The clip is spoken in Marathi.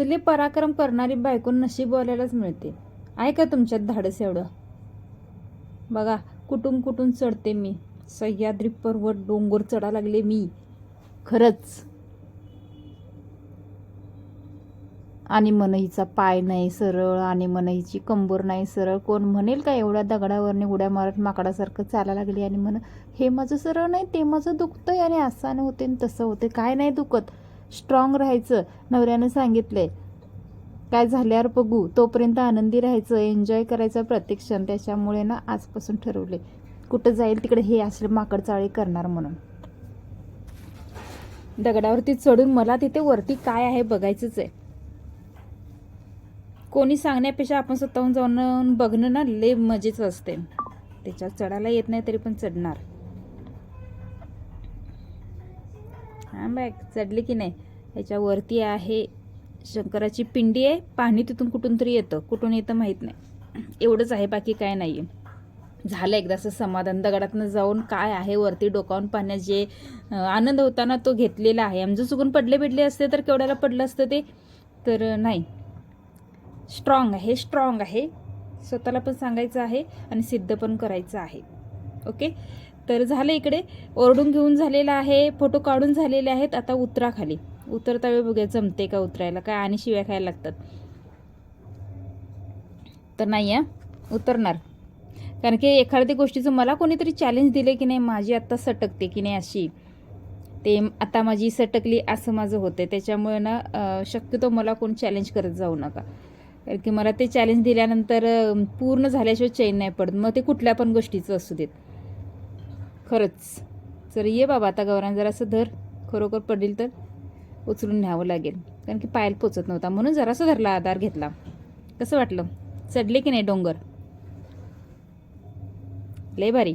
असले पराक्रम करणारी बायको नशीब बोलायलाच मिळते. आहे का तुमच्यात धाडस एवढं. बघा कुठून कुठून चढते मी. सह्याद्री पर्वत डोंगर चढा लागले मी. खरंच. आणि मनईचा पाय नाही सरळ आणि मनईची कंबर नाही सरळ. कोण म्हणेल का एवढ्या दगडावरने उड्या मारत माकडासारखं चालायला लागली आणि म्हण हे माझं सरळ नाही ते माझं दुखतंय आणि असं होते आणि तसं होते. काय नाही दुखत. स्ट्रॉंग राहायचं नवऱ्यानं सांगितलंय. काय झाल्यावर बघू. तोपर्यंत आनंदी राहायचं एन्जॉय करायचं प्रत्येक क्षण. त्याच्यामुळे ना आजपासून ठरवले कुठं जाईल तिकडे हे असले माकड चाळी करणार म्हणून. दगडावरती चढून मला तिथे वरती काय आहे बघायचंच आहे. कोणी सांगण्यापेक्षा आपण स्वतःहून जाऊन बघणं ना लय मजेच असते. त्याच्यात चढायला येत नाही तरी पण चढणार. हां बॅग चढली की नाही. ह्याच्यावरती आहे शंकराची पिंडी आहे. पाणी तिथून कुठून तरी येतं. कुठून येतं माहीत नाही. एवढंच आहे बाकी काय नाही झालं एकदा असं समाधान दगडातनं जाऊन काय आहे वरती डोकावून पाहण्यात जे आनंद होता ना तो घेतलेला आहे. आमचं चुकून पडले बिडले असते तर केवढ्याला पडलं असतं ते? तर नाही. स्ट्रॉंग आहे स्ट्रॉंग आहे. स्वतःला पण सांगायचं आहे आणि सिद्ध पण करायचं आहे. ओके? तर झालं इकडे. ओरडून घेऊन झालेलं आहे. फोटो काढून झालेले आहेत. आता उतरा खाली उतरता वेळ बघूया. जमते का उतरायला? काय आणि शिव्या खायला लागतात. तर नाही आहे उतरणार. कारण की एखाद्या गोष्टीचं मला कोणीतरी चॅलेंज दिले की नाही माझी आत्ता सटकते की नाही अशी. ते आता माझी सटकली असं माझं होतं त्याच्यामुळे ना शक्यतो मला कोण चॅलेंज करत जाऊ नका. कारण की मला ते चॅलेंज दिल्यानंतर पूर्ण झाल्याशिवाय चैन नाही पडत. मग ते कुठल्या पण गोष्टीचं असू देत. खरंच. जर ये बाबा आता गौरान जरासं धर. खरोखर पडेल तर उचलून न्यावं लागेल. कारण की पायाला पोचत नव्हता. म्हणून जरासं धरला आधार घेतला. कसं वाटलं? चढले की नाही डोंगर? लय भारी.